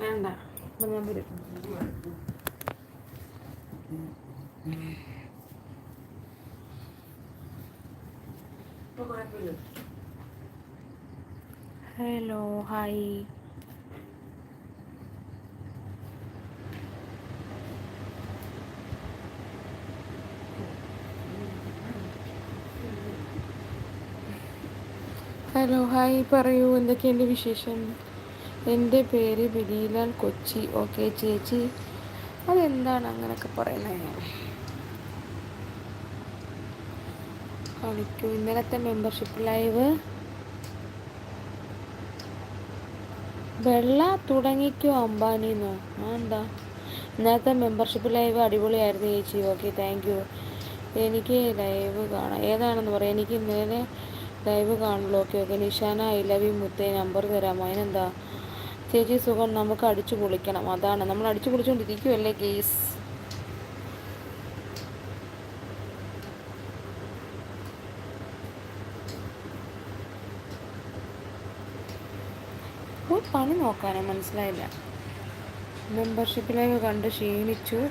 വേണ്ട. അപ്പം ഞാൻ വരും. Hello hi hello hi. പറയൂ എന്തൊക്കെയുണ്ട് വിശേഷം? എന്റെ പേര് ബിനിലാൽ കൊച്ചി. ഓക്കെ ചേച്ചി. അതെന്താണ് അങ്ങനെയൊക്കെ പറയുന്നത് കളിക്കൂ ഇന്നലത്തെ മെമ്പർഷിപ്പ് ലൈവ് വെള്ള തുടങ്ങിക്കോ അംബാനിന്നോ എന്താ? ഇന്നലത്തെ മെമ്പർഷിപ്പ് ലൈവ് അടിപൊളിയായിരുന്നു ചേച്ചി. ഓക്കെ താങ്ക് യു എനിക്ക് ലൈവ് കാണാം. ഏതാണെന്ന് പറയാം. എനിക്ക് ഇന്നലെ ലൈവ് കാണുള്ളൂ okay okay. Nishana I love you മുത്തേ. നമ്പർ തരാമോ അതിനെന്താ? ചേച്ചി സുഖം. നമുക്ക് അടിച്ചു പൊളിക്കണം. അതാണ്. നമ്മൾ അടിച്ചു പൊളിച്ചുകൊണ്ടിരിക്കുമല്ലേ കേസ് പണി നോക്കാനോ മനസ്സിലായില്ല. മെമ്പർഷിപ്പിലേക്ക് കണ്ട് ക്ഷീണിച്ചു.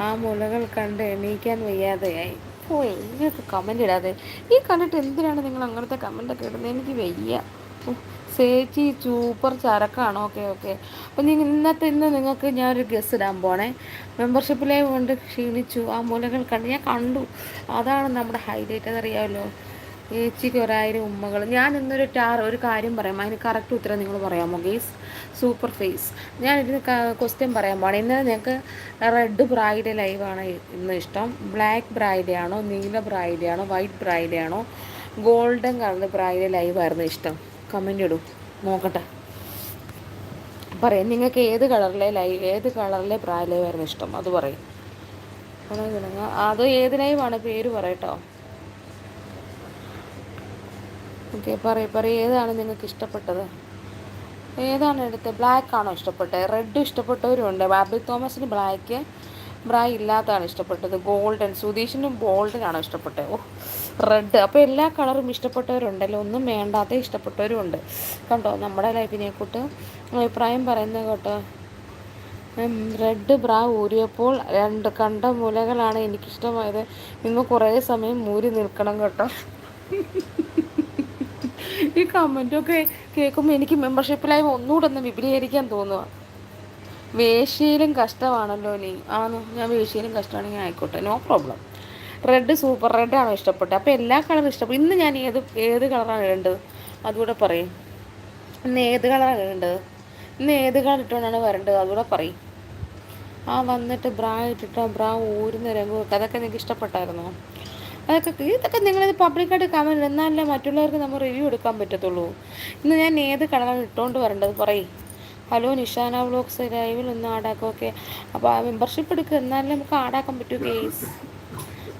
ആ മുലകൾ കണ്ട് എണീക്കാൻ വയ്യാതെയായി. ഓ എങ്ങനെയൊക്കെ കമന്റ് ഇടാതെ. ഈ കണ്ടിട്ട് എന്തിനാണ് നിങ്ങൾ അങ്ങനത്തെ കമന്റൊക്കെ ഇടുന്നത്? എനിക്ക് വയ്യ. ചേച്ചി സൂപ്പർ ചരക്കാണ്. ഓക്കെ ഓക്കെ അപ്പം നിങ്ങൾ ഇന്നത്തെ ഇന്ന് നിങ്ങൾക്ക് ഞാനൊരു ഗസ് ഇടാൻ പോണേ. മെമ്പർഷിപ്പിലേ കൊണ്ട് ക്ഷീണിച്ചു. ആ മൂലങ്ങൾ കണ്ട് ഞാൻ കണ്ടു. അതാണ് നമ്മുടെ ഹൈലൈറ്റ് അതറിയാമല്ലോ ചേച്ചിക്ക് ഒരായിരം ഉമ്മകൾ ഞാൻ ഇന്നൊരു ടാർ ഒരു കാര്യം പറയാം. അതിന് കറക്റ്റ് ഉത്തരം നിങ്ങൾ പറയാമോ ഗേസ് സൂപ്പർ ഫേസ് ഞാൻ ഇതിന് ക്വസ്റ്റ്യൻ പറയാൻ പാടില്ല ഇന്നലെ ഞങ്ങൾക്ക് റെഡ് ബ്രൈഡ് ലൈവാണ് ഇന്ന് ഇഷ്ടം. ബ്ലാക്ക് ബ്രൈഡേ ആണോ നീല ബ്രൈഡേ ആണോ വൈറ്റ് ബ്രൈഡേ ആണോ ഗോൾഡൻ കളർ ബ്രൈഡ് ലൈവായിരുന്നു ഇഷ്ടം. കമന്റ് ഇടൂ. നോക്കട്ടെ. പറയാം. നിങ്ങൾക്ക് ഏത് കളറിലെ ലൈവ് ഏത് കളറിലെ ബ്രൈഡ് ലൈവായിരുന്നു ഇഷ്ടം? അത് പറയും. അത് ഏത് ലൈവാണ് പേര് പറയട്ടോ ഓക്കെ പറയൂ പറയൂ ഏതാണ് നിങ്ങൾക്ക് ഇഷ്ടപ്പെട്ടത്? ഏതാണ് എടുത്തത് ബ്ലാക്ക് ആണോ ഇഷ്ടപ്പെട്ടത്? റെഡ് ഇഷ്ടപ്പെട്ടവരുണ്ട് ബാബിൾ തോമസിന് ബ്ലാക്ക് ബ്രായ് ഇല്ലാത്തതാണ് ഇഷ്ടപ്പെട്ടത്. ഗോൾഡൻ സുധീഷിന് ഗോൾഡൻ ആണോ ഇഷ്ടപ്പെട്ടത്? ഓ റെഡ് അപ്പോൾ എല്ലാ കളറും ഇഷ്ടപ്പെട്ടവരുണ്ടല്ലോ. ഒന്നും വേണ്ടാത്ത ഇഷ്ടപ്പെട്ടവരും ഉണ്ട്. കണ്ടോ നമ്മുടെ ലൈഫിനെ കൂട്ട് അഭിപ്രായം പറയുന്നത് കേട്ടോ. റെഡ് ബ്രാ ഊരിയപ്പോൾ രണ്ട് കണ്ട മുലകളാണ് എനിക്കിഷ്ടമായത്. നിങ്ങൾ കുറേ സമയം ഊരി നിൽക്കണം കേട്ടോ. ഈ കമന്റൊക്കെ കേൾക്കുമ്പോൾ എനിക്ക് മെമ്പർഷിപ്പിലായി ഒന്നുകൂടെ ഒന്ന് വിപുലീകരിക്കാൻ തോന്നുക വേശ്യയിലും കഷ്ടമാണല്ലോ നീ ആന്ന് ഞാൻ വേശ്യയിലും കഷ്ടമാണെങ്കിൽ ആയിക്കോട്ടെ നോ പ്രോബ്ലം റെഡ് സൂപ്പർ റെഡാണോ ഇഷ്ടപ്പെട്ടത്? അപ്പോൾ എല്ലാ കളറും ഇഷ്ടപ്പെട്ടു ഇന്ന് ഞാൻ ഏത് ഏത് കളറാണ് ഇടേണ്ടത്? അതുകൂടെ പറയും. ഇന്ന് ഏത് കളറാണ് ഇടേണ്ടത്? ഇന്ന് ഏത് കളർ ഇട്ടുകൊണ്ടാണ് വരേണ്ടത്? അതുകൂടെ പറയും. ആ വന്നിട്ട് ബ്രാ ഇട്ടിട്ട് ബ്രാ ഊരുന്ന രംഗമൊക്കെ അതൊക്കെ നിങ്ങൾക്ക് ഇഷ്ടപ്പെട്ടായിരുന്നോ? അതൊക്കെ ഇതൊക്കെ നിങ്ങളിത് പബ്ലിക്കായിട്ട് കമന്റ് എന്നാലല്ലേ മറ്റുള്ളവർക്ക് നമ്മൾ റിവ്യൂ എടുക്കാൻ പറ്റത്തുള്ളൂ. ഇന്ന് ഞാൻ ഏത് കളറാണ് ഇട്ടുകൊണ്ട് വരേണ്ടത് പറയും ഹലോ നിഷാന വ്ലോഗ്സ് ലൈവിൽ ഒന്ന് ആടാക്കും ഓക്കെ അപ്പോൾ ആ മെമ്പർഷിപ്പ് എടുക്കുക എന്നാലേ നമുക്ക് ആടാക്കാൻ പറ്റൂ കേസ്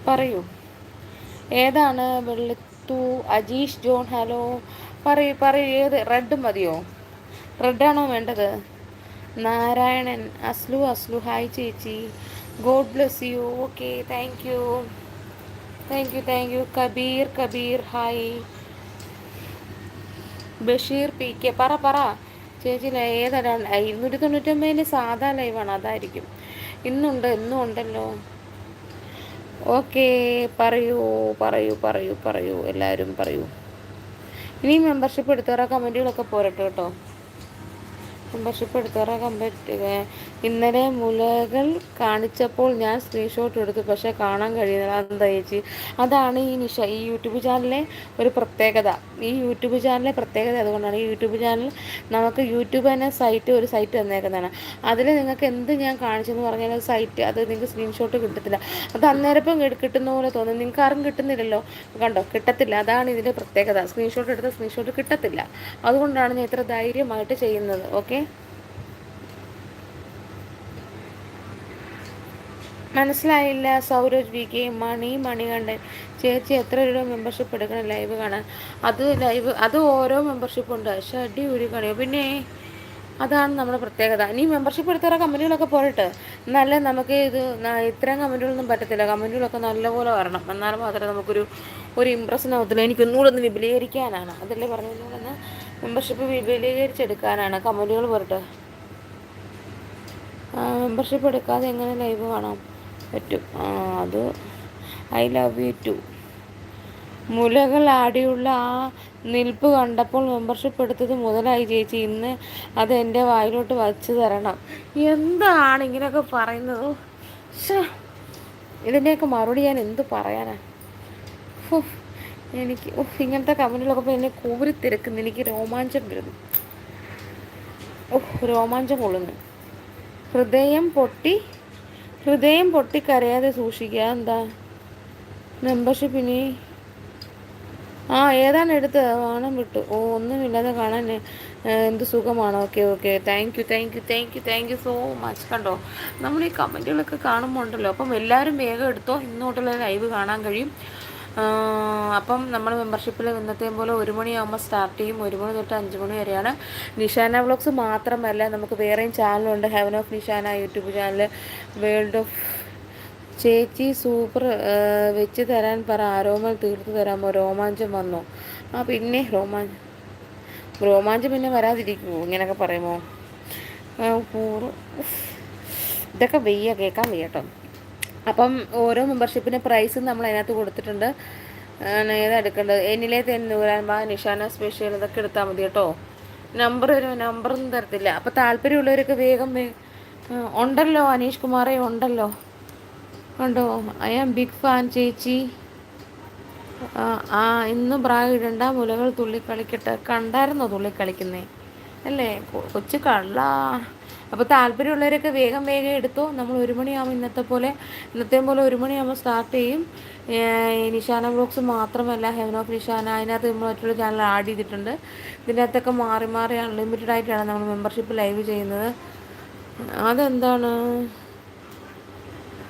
പറയൂ. ഏതാണ് വെള്ളത്തു അജീഷ് ജോൺ ഹലോ. പറയൂ പറയൂ ഏത്? റെഡ് മതിയോ? റെഡാണോ വേണ്ടത്? നാരായണൻ അസ്ലു അസ്ലു. ഹായ് ചേച്ചി. God bless you okay thank you thank you thank you Kabeer Kabeer hi Basheer P K. പറ പറ. ചേച്ചി ഏതാണ് ഇരുന്നൂറ്റി തൊണ്ണൂറ്റൊമ്പതിന് സാധാ ലൈവാണ് അതായിരിക്കും. ഇന്നുണ്ട് ഇന്നും ഉണ്ടല്ലോ. ഓക്കെ പറയൂ പറയൂ പറയൂ പറയൂ. എല്ലാവരും പറയൂ. ഇനി മെമ്പർഷിപ്പ് എടുത്തവരെ കമന്റുകളൊക്കെ പോരട്ടെ കേട്ടോ. മെമ്പർഷിപ്പ് എടുത്തവരാ പറ്റുക ഇന്നലെ മുലകൾ കാണിച്ചപ്പോൾ ഞാൻ സ്ക്രീൻഷോട്ട് എടുത്തു. പക്ഷേ കാണാൻ കഴിയുന്നില്ല. എന്താ ചേച്ചി? അതാണ് ഈ നിഷ ഈ യൂട്യൂബ് ചാനലിലെ ഒരു പ്രത്യേകത. ഈ യൂട്യൂബ് ചാനലിലെ പ്രത്യേകത അതുകൊണ്ടാണ്. ഈ യൂട്യൂബ് ചാനൽ നമുക്ക് യൂട്യൂബ് തന്നെ സൈറ്റ് ഒരു സൈറ്റ് തന്നേക്കുന്നതാണ്. അതിൽ നിങ്ങൾക്ക് എന്ത് ഞാൻ കാണിച്ചെന്ന് പറഞ്ഞാൽ സൈറ്റ് അത് നിങ്ങൾക്ക് സ്ക്രീൻഷോട്ട് കിട്ടത്തില്ല. അത് അന്നേരപ്പം കിട്ടുന്ന പോലെ തോന്നുന്നു നിങ്ങൾക്ക് ആരും കിട്ടുന്നില്ലല്ലോ. കണ്ടോ? കിട്ടത്തില്ല. അതാണ് ഇതിന്റെ പ്രത്യേകത. സ്ക്രീൻഷോട്ട് എടുത്ത സ്ക്രീൻഷോട്ട് കിട്ടത്തില്ല. അതുകൊണ്ടാണ് ഞാൻ ഇത്ര ധൈര്യമായിട്ട് ചെയ്യുന്നത്. ഓക്കെ മനസ്സിലായില്ല. Souraj V K Mani Manikandan. ചേച്ചി എത്ര രൂപ മെമ്പർഷിപ്പ് എടുക്കണം ലൈവ് കാണാൻ? അത് ലൈവ് അത് ഓരോ മെമ്പർഷിപ്പ് ഉണ്ട്. ഷഡി ഒരു കാണിയോ പിന്നെ അതാണ് നമ്മുടെ പ്രത്യേകത. ഇനി മെമ്പർഷിപ്പ് എടുത്തവരെ കമ്പനികളൊക്കെ പോയിട്ട് നല്ല നമുക്ക് ഇത് ഇത്രയും കമ്പനികളൊന്നും പറ്റത്തില്ല. കമ്പനികളൊക്കെ നല്ലപോലെ വരണം. എന്നാൽ മാത്രമേ നമുക്കൊരു ഒരു ഇമ്പ്രഷൻ ആവത്തില്ല എനിക്ക് ഒന്നുകൂടെ ഒന്ന് വിപുലീകരിക്കാനാണ്. അതല്ലേ പറഞ്ഞതുകൊണ്ടൊന്ന് മെമ്പർഷിപ്പ് വിപുലീകരിച്ചെടുക്കാനാണ്. കമ്പനികൾ പോയിട്ട് മെമ്പർഷിപ്പ് എടുക്കാതെ എങ്ങനെ ലൈവ് കാണാം? പറ്റും. അത് ഐ ലവ് യു ടു മുലകൾ ആടിയുള്ള ആ നിൽപ്പ് കണ്ടപ്പോൾ മെമ്പർഷിപ്പ് എടുത്തത് മുതലായി ചേച്ചി. ഇന്ന് അത് എന്റെ വായിലോട്ട് വച്ച് തരണം. എന്താണ് ഇങ്ങനെയൊക്കെ പറയുന്നത്? ഇതിന്റെയൊക്കെ മറുപടി ഞാൻ എന്ത് പറയാനാ? എനിക്ക് ഇങ്ങനത്തെ കമന്റിലൊക്കെ പോയി എന്നെ കൂരി തിരക്കുന്നു. എനിക്ക് രോമാഞ്ചം വരുന്നു. ഓഹ് രോമാഞ്ചം കൊള്ളുന്നു. ഹൃദയം പൊട്ടി ഹൃദയം പൊട്ടിക്കരയാതെ സൂക്ഷിക്കുക. എന്താ? മെമ്പർഷിപ്പിനി ആ ഏതാണ് എടുത്തത് വാണം വിട്ടു. ഓ ഒന്നുമില്ലാതെ കാണാൻ എന്ത് സുഖമാണ്? Okay okay. Thank you thank you thank you thank you so much കണ്ടോ? നമ്മൾ ഈ കമന്റുകളൊക്കെ കാണുമ്പോൾ ഉണ്ടല്ലോ. അപ്പം എല്ലാവരും വേഗം എടുത്തോ. ഇന്നോട്ടുള്ള ലൈവ് കാണാൻ കഴിയും. അപ്പം നമ്മൾ മെമ്പർഷിപ്പിൽ ഇന്നത്തെ പോലെ ഒരു മണിയാകുമ്പോൾ സ്റ്റാർട്ട് ചെയ്യും. ഒരു മണി തൊട്ട് അഞ്ച് മണി വരെയാണ് നിഷാന വ്ലോഗ്സ് മാത്രമല്ല നമുക്ക് വേറെയും ചാനലുണ്ട് heaven of Nishana YouTube channel world of ചേച്ചി സൂപ്പർ വെച്ച് തരാൻ പറ. ആരോമൽ തീർത്ത് തരാമോ രോമാഞ്ചം വന്നോ. ആ പിന്നെ രോമാഞ്ചം രോമാഞ്ചം പിന്നെ വരാതിരിക്കുമോ ഇങ്ങനെയൊക്കെ പറയുമോ ഇതൊക്കെ വെയ്യ കേൾക്കാൻ വയ്യ കേട്ടോ. അപ്പം ഓരോ മെമ്പർഷിപ്പിന് പ്രൈസും നമ്മൾ അതിനകത്ത് കൊടുത്തിട്ടുണ്ട്. ഏതാ എടുക്കേണ്ടത്? എന്നിലെ തെന്നൂരാൻ ബാ നിഷാന സ്പെഷ്യൽ ഇതൊക്കെ എടുത്താൽ മതി കേട്ടോ. നമ്പർ വരും നമ്പറൊന്നും തരത്തില്ല. അപ്പോൾ താല്പര്യമുള്ളവരൊക്കെ വേഗം ഉണ്ടല്ലോ അനീഷ് കുമാറേ ഉണ്ടല്ലോ. ഉണ്ടോ ഐ ആം ബിഗ് ഫാൻ ചേച്ചി. ആ ഇന്ന് പ്രായം ഇടണ്ട മുലകൾ തുള്ളിക്കളിക്കട്ടെ. കണ്ടായിരുന്നോ തുള്ളിക്കളിക്കുന്നേ? അല്ലേ? കൊച്ചു കള്ള. അപ്പോൾ താല്പര്യമുള്ളവരൊക്കെ വേഗം വേഗം എടുത്തോ. നമ്മൾ ഒരു മണിയാകുമ്പോൾ ഇന്നത്തെ പോലെ ഇന്നത്തെ പോലെ ഒരു മണിയാകുമ്പോൾ സ്റ്റാർട്ട് ചെയ്യും. നിഷാന ബ്ലോഗ്സ് മാത്രമല്ല ഹെവൻ ഓഫ് നിഷാന അതിനകത്ത് നമ്മൾ മറ്റുള്ള ചാനൽ ആഡ് ചെയ്തിട്ടുണ്ട്. ഇതിന്റെ അകത്തൊക്കെ മാറി മാറി അൺലിമിറ്റഡ് ആയിട്ടാണ് നമ്മൾ മെമ്പർഷിപ്പ് ലൈവ് ചെയ്യുന്നത്. അതെന്താണ്?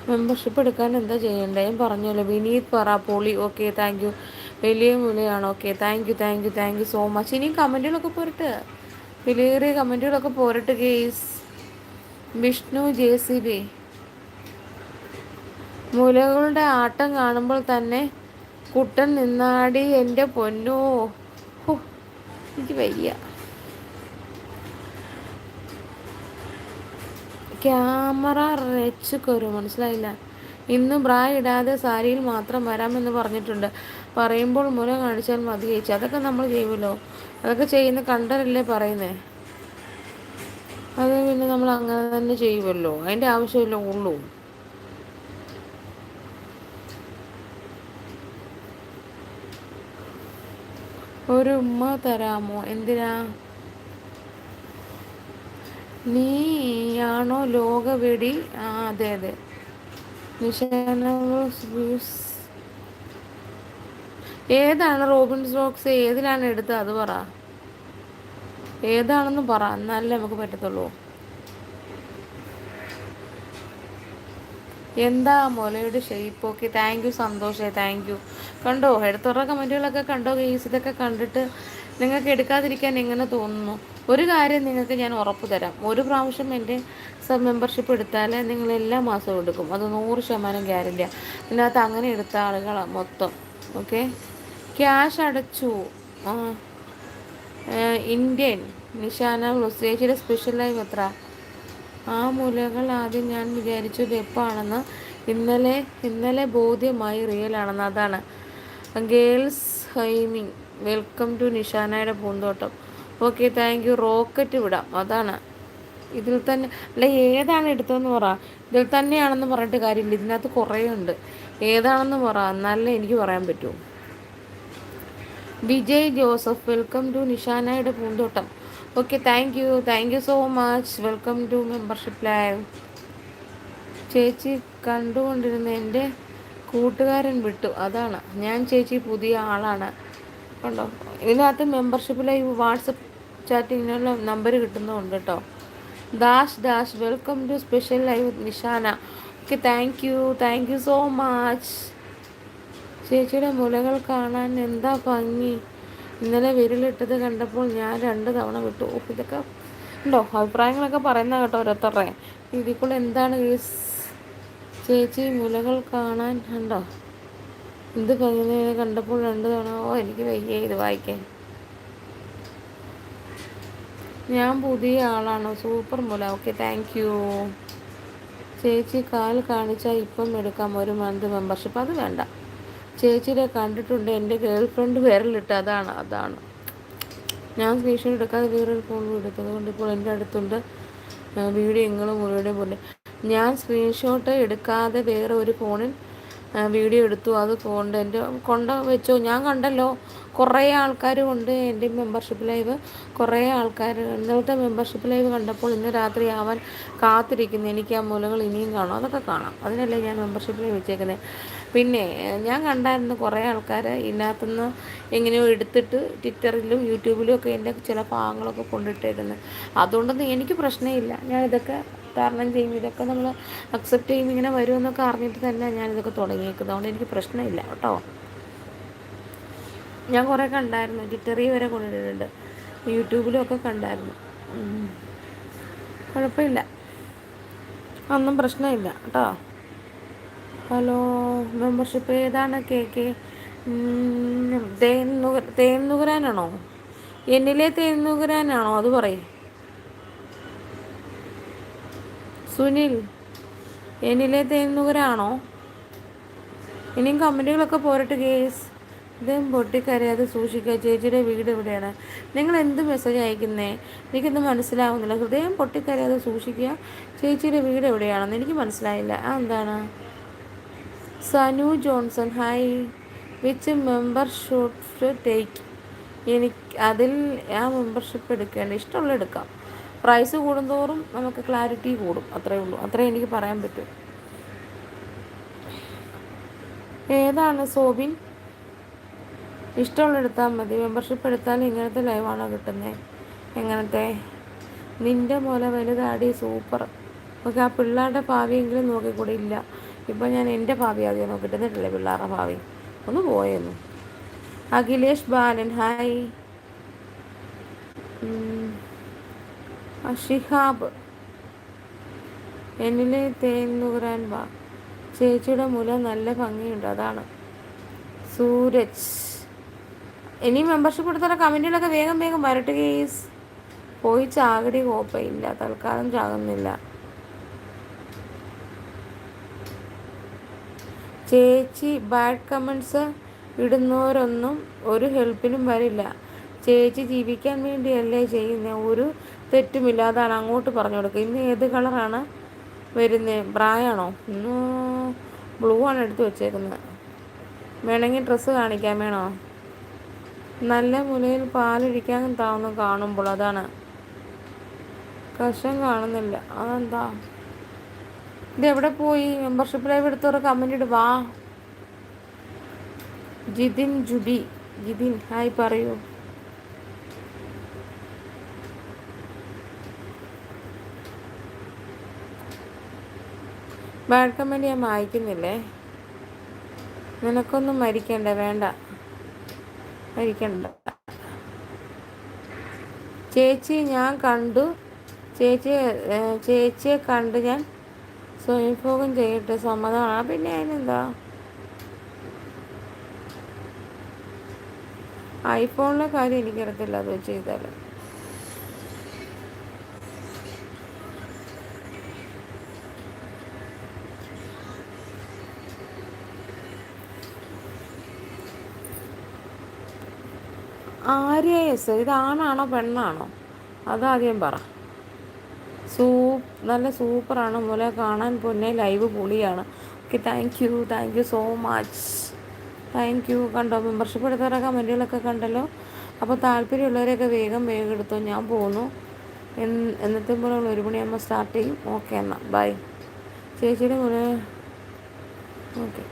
മെമ്പർഷിപ്പ് എടുക്കാൻ എന്താ ചെയ്യേണ്ടത് ഞാൻ പറഞ്ഞല്ലോ വിനീത് പറ പോളി ഓക്കെ താങ്ക് യു വലിയ മുലയാണ് okay thank you thank you thank you so much ഇനിയും കമന്റുകളൊക്കെ പോരട്ടെ? വലിയ കമന്റുകളൊക്കെ പോരട്ടെ കേസ് വിഷ്ണു ജെ സി ബി. മുലകളുടെ ആട്ടം കാണുമ്പോൾ തന്നെ കുട്ടൻ നിന്നാടി എന്റെ പൊന്നോ. എനിക്ക് വയ്യ. ക്യാമറ റെച്ച് കയറും മനസ്സിലായില്ല. ഇന്ന് ബ്രാ ഇടാതെ സാരിയിൽ മാത്രം വരാമെന്ന് പറഞ്ഞിട്ടുണ്ട്. പറയുമ്പോൾ മുല കാണിച്ചാൽ മതി ചേച്ചി അതൊക്കെ നമ്മൾ ചെയ്യുമല്ലോ. അതൊക്കെ ചെയ്യുന്ന കണ്ടരല്ലേ പറയുന്നേ. അത് പിന്നെ നമ്മൾ അങ്ങനെ തന്നെ ചെയ്യുമല്ലോ. അതിന്റെ ആവശ്യമില്ല ഉള്ളൂ. ഒരു ഉമ്മ തരാമോ? എന്തിനാ? നീയാണോ ലോകവെടി? ആ അതെ അതെ. ഏതാണ് റോബിൻസ് ബോക്സ്? ഏതിലാണ് എടുത്തത്? അത് പറ. ഏതാണെന്ന് പറ എന്നാലേ നമുക്ക് പറ്റത്തുള്ളൂ. എന്താ മുലയുടെ ഷേപ്പ് ഓക്കെ താങ്ക് യു സന്തോഷേ താങ്ക് യു കണ്ടോ എടുത്തുറ കമന്റുകളൊക്കെ കണ്ടോ ഗെയ്സ് ഇതൊക്കെ കണ്ടിട്ട് നിങ്ങൾക്ക് എടുക്കാതിരിക്കാൻ എങ്ങനെ തോന്നുന്നു? ഒരു കാര്യം നിങ്ങൾക്ക് ഞാൻ ഉറപ്പ് തരാം. ഒരു പ്രാവശ്യം എന്റെ സബ് മെമ്പർഷിപ്പ് എടുത്താൽ നിങ്ങൾ എല്ലാ മാസവും എടുക്കും. അത് നൂറ് ശതമാനം ഗ്യാരന്റിയാണ് ഇതിനകത്ത് അങ്ങനെ എടുത്ത ആളുകളാണ് മൊത്തം. ഓക്കെ ക്യാഷ് അടച്ചു. ആ. ഇന്ത്യൻ നിഷാന ചേച്ചിയുടെ സ്പെഷ്യൽ ലൈവ് എത്ര? ആ മൂലകൾ ആദ്യം ഞാൻ വിചാരിച്ചു വെപ്പാണെന്ന് ഇന്നലെ ഇന്നലെ ബോധ്യമായി റിയൽ ആണെന്ന്. അതാണ്. ഗേൾസ് ഹൈമിങ്. വെൽക്കം ടു നിഷാനയുടെ പൂന്തോട്ടം. Okay thank U. റോക്കറ്റ് വിടാം. അതാണ്. ഇതിൽ തന്നെ അല്ല ഏതാണ് എടുത്തതെന്ന് പറ. ഇതിൽ തന്നെയാണെന്ന് പറഞ്ഞിട്ട് കാര്യമില്ല. ഇതിനകത്ത് കുറേ ഉണ്ട് ഏതാണെന്ന് പറ. എന്നാലേ എനിക്ക് പറയാൻ പറ്റൂ. വിജയ് ജോസഫ് വെൽക്കം ടു നിഷാനയുടെ പൂന്തോട്ടം. Okay thank you thank you so much welcome to membership live ചേച്ചി കണ്ടുകൊണ്ടിരുന്ന എന്റെ കൂട്ടുകാരൻ വിട്ടു. അതാണ്. ഞാൻ ചേച്ചി പുതിയ ആളാണ്. കണ്ടോ? ഇതിനകത്ത് മെമ്പർഷിപ്പ് ലൈവ് വാട്സപ്പ് ചാറ്റിങ്ങിനുള്ള നമ്പർ കിട്ടുന്നുണ്ട് കേട്ടോ. Dash dash welcome to special live Nishana. Okay thank you thank you so much ചേച്ചിയുടെ മുലകൾ കാണാൻ എന്താ ഭംഗി? ഇന്നലെ വിരലിട്ടത് കണ്ടപ്പോൾ ഞാൻ രണ്ട് തവണ വിട്ടു. ഇതൊക്കെ ഉണ്ടോ? അഭിപ്രായങ്ങളൊക്കെ പറയുന്ന കേട്ടോ ഓരോരുത്തരുടെ. ഇതിക്കുള്ള എന്താണ് കേസ് ചേച്ചി മുലകൾ കാണാൻ ഉണ്ടോ എന്ത് ഭംഗി കണ്ടപ്പോൾ രണ്ട് തവണ ഓ എനിക്ക് വയ്യ ഇത് വായിക്കാൻ. ഞാൻ പുതിയ ആളാണോ. സൂപ്പർ മുല. Okay thank you. ചേച്ചി കാൽ കാണിച്ചാൽ ഇപ്പം എടുക്കാം. ഒരു മന്ത് മെമ്പർഷിപ്പ്. അത് വേണ്ട. ചേച്ചിയുടെ കണ്ടിട്ടുണ്ട്. എന്റെ ഗേൾ ഫ്രണ്ട് വിരലിട്ട്. അതാണ് അതാണ്. ഞാൻ സ്ക്രീൻഷോട്ട് എടുക്കാതെ വേറൊരു ഫോൺ എടുത്തത് കൊണ്ട് ഇപ്പോൾ എന്റെ അടുത്തുണ്ട്. വീഡിയോ നിങ്ങളും മുറിയുടെയും പോലെ ഞാൻ സ്ക്രീൻഷോട്ട് എടുക്കാതെ വേറെ ഒരു ഫോണിൽ വീഡിയോ എടുത്തു. അത് കൊണ്ട് എന്റെ കൊണ്ട വെച്ചോ. ഞാൻ കണ്ടല്ലോ കുറേ ആൾക്കാരും ഉണ്ട് എന്റെ മെമ്പർഷിപ്പ് ലൈവ് കുറേ ആൾക്കാർ ഇന്നലത്തെ മെമ്പർഷിപ്പ് ലൈവ് കണ്ടപ്പോൾ ഇന്ന് രാത്രി അവൻ കാത്തിരിക്കുന്നു. എനിക്ക് ആ മൂലകൾ ഇനിയും കാണാം. അതൊക്കെ കാണാം. അതിനല്ലേ ഞാൻ മെമ്പർഷിപ്പ് ലൈവ് വെച്ചേക്കുന്നത് പിന്നെ ഞാൻ കണ്ടായിരുന്നു കുറേ ആൾക്കാർ ഇതിനകത്തുനിന്ന് എങ്ങനെയോ എടുത്തിട്ട് ട്വിറ്ററിലും യൂട്യൂബിലും ഒക്കെ എന്റെ ചില ഭാഗങ്ങളൊക്കെ കൊണ്ടിട്ടേക്കുന്നത്. അതുകൊണ്ടൊന്നും എനിക്ക് പ്രശ്നമില്ല. ഞാൻ ഇതൊക്കെ തരണം ചെയ്യും. ഇതൊക്കെ നമ്മൾ അക്സെപ്റ്റ് ചെയ്യും. ഇങ്ങനെ വരുമെന്നൊക്കെ അറിഞ്ഞിട്ട് തന്നെ ഞാനിതൊക്കെ തുടങ്ങിയേക്കുന്നത്. അതുകൊണ്ട് എനിക്ക് പ്രശ്നമില്ല കേട്ടോ. ഞാൻ കുറേ കണ്ടായിരുന്നു. ട്വിറ്ററിൽ വരെ കൊണ്ടിട്ടുണ്ട്. യൂട്യൂബിലും ഒക്കെ കണ്ടായിരുന്നു. കുഴപ്പമില്ല. ഒന്നും പ്രശ്നമില്ല കേട്ടോ. ഹലോ മെമ്പർഷിപ്പ് ഏതാണ് കേക്ക്? തേൻ തേൻ നുകരാനാണോ എന്നിലെ തേൻ നുകരാനാണോ അത് പറയും. സുനിൽ എന്നിലെ തേൻ നുകരാണോ ഇനിയും കമന്റുകളൊക്കെ പോരട്ടെ കേസ് ഇദ്ദേഹം പൊട്ടിക്കരയാതെ സൂക്ഷിക്കുക. ചേച്ചിയുടെ വീട് എവിടെയാണ് നിങ്ങൾ എന്ത് മെസ്സേജ് അയക്കുന്നേ? എനിക്കൊന്ന് മനസ്സിലാവുന്നില്ല. ഹൃദയം പൊട്ടിക്കരയാതെ സൂക്ഷിക്കുക. ചേച്ചിയുടെ വീട് എവിടെയാണെന്ന് എനിക്ക് മനസ്സിലായില്ല. ആ എന്താണ്? Sanu Johnson hi which member should take. എനിക്ക് അതിൽ ആ മെമ്പർഷിപ്പ് എടുക്കേണ്ട ഇഷ്ടമുള്ള എടുക്കാം. പ്രൈസ് കൂടുന്തോറും നമുക്ക് ക്ലാരിറ്റി കൂടും അത്രേ ഉള്ളൂ. അത്രേ എനിക്ക് പറയാൻ പറ്റൂ. ഏതാണ് സോബിൻ? ഇഷ്ടമുള്ള എടുത്താൽ മതി. മെമ്പർഷിപ്പ് എടുത്താൽ ഇങ്ങനത്തെ ലൈവാണോ കിട്ടുന്നത് എങ്ങനത്തെ? നിന്റെ പോലെ വലുതാടി സൂപ്പർ. ഓക്കെ ആ പിള്ളേരുടെ ഭാവിയെങ്കിലും നോക്കിക്കൂടെ? ഇല്ല. ഇപ്പം ഞാൻ എന്റെ ഭാവി ആദ്യം നോക്കിയിട്ട് പിള്ളേരുടെ ഭാവി? ഒന്ന് പോയെന്നു. അഖിലേഷ് ബാലൻ ഹായ് ഷിഹാബ് എന്നിലെ തേന്നുകുരാൻ വാ. ചേച്ചിയുടെ മുല നല്ല ഭംഗിയുണ്ട് അതാണ്. സൂരജ്. ഇനി മെമ്പർഷിപ്പ് എടുത്തുള്ള കമന്റുകളൊക്കെ വേഗം വേഗം വരട്ടെ കേസ് പോയി ചാകടി കോപ്പയില്ല തൽക്കാലം ചാകുന്നില്ല. ചേച്ചി ബാഡ് കമൻസ് ഇടുന്നവരൊന്നും ഒരു ഹെൽപ്പിനും വരില്ല. ചേച്ചി ജീവിക്കാൻ വേണ്ടിയല്ലേ ചെയ്യുന്ന? ഒരു തെറ്റുമില്ല അതാണ് അങ്ങോട്ട് പറഞ്ഞു കൊടുക്കുക. ഇന്ന് ഏത് കളറാണ് വരുന്നത് ബ്രായാണോ ഇന്ന് ബ്ലൂ ആണ് എടുത്ത് വെച്ചേക്കുന്നത്. വേണമെങ്കിൽ ഡ്രസ്സ് കാണിക്കാൻ വേണോ? നല്ല മുലയിൽ പാലൊഴിക്കാൻ താവുന്നു കാണുമ്പോൾ അതാണ്. കഷം കാണുന്നില്ല. അതെന്താ? ഇത് എവിടെ പോയി? മെമ്പർഷിപ്പ് ലൈവ് എടുത്തവർ കമന്റ് ഇട്. വാ. ജിതിൻ ജുബി. ജിതിൻ ഹായ് പറയൂ. ബാഡ് കമന്റ് ഞാൻ വായിക്കുന്നില്ലേ? നിനക്കൊന്നും മരിക്കണ്ട വേണ്ട. മരിക്കണ്ട. ചേച്ചി ഞാൻ കണ്ടു. ചേച്ചി ചേച്ചിയെ കണ്ട് ഞാൻ സ്വയംഭോഗം ചെയ്യട്ടെ സമ്മതമാണ് പിന്നെ അതിനെന്താ? ഐഫോണിലെ കാര്യം എനിക്കറിയത്തില്ല അത് ചെയ്താൽ ആര്യ എസ് ഇത് ആണാണോ പെണ്ണാണോ? അതാദ്യം പറ. സൂപ്പ് നല്ല സൂപ്പറാണ്. മോലെ കാണാൻ പൊന്നെ ലൈവ് പൊളിയാണ്. Okay thank you thank you so much thank you കണ്ടോ മെമ്പർഷിപ്പ് എടുത്തവരെ കമന്റുകളൊക്കെ കണ്ടല്ലോ. അപ്പോൾ താല്പര്യമുള്ളവരെയൊക്കെ വേഗം വേഗം എടുത്തോ. ഞാൻ പോകുന്നു എന്നത്തെ പോലെ ഒരു മണിയാകുമ്പോൾ സ്റ്റാർട്ട് ചെയ്യും. ഓക്കെ എന്നാൽ. ബൈ ചേച്ചിയുടെ മോനെ. ഓക്കെ.